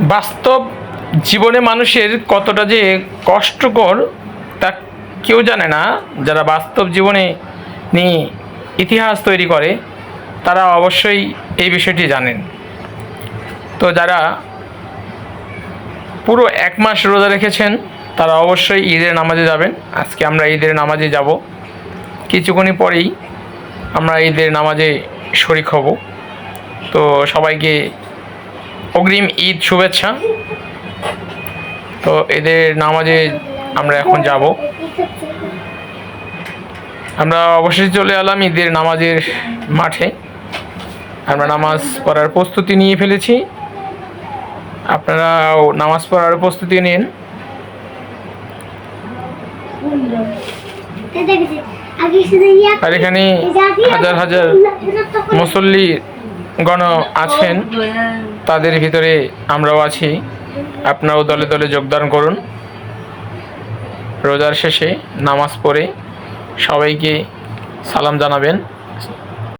বাস্তব জীবনে মানুষের কতটা যে কষ্টকর, তা কেউ জানে না। যারা বাস্তব জীবনে নিয়ে ইতিহাস তৈরি করে, তারা অবশ্যই এই বিষয়টি জানেন। তো যারা পুরো এক মাস রোজা রেখেছেন, তারা অবশ্যই ঈদের নামাজে যাবেন। আজকে আমরা ঈদের নামাজে যাব। কিছুক্ষণই পরেই আমরা ঈদের নামাজে শরিক হব। তো সবাইকে অগ্রিম ঈদ শুভেচ্ছা। তো এদের নামাজে আমরা এখন যাব। আমরা অবশেষে চলে এলাম ঈদের নামাজের মাঠে। আমরা নামাজ পড়ার প্রস্তুতি নিয়ে ফেলেছি। আপনারাও নামাজ পড়ার প্রস্তুতি নিন। আর এখানে হাজার হাজার মুসল্লি গণ আছেন, তাদের ভিতরে আমরাও আছি। আপনারাও দলে দলে যোগদান করুন। রোজার শেষে নামাজ পড়ে সবাইকে সালাম জানাবেন।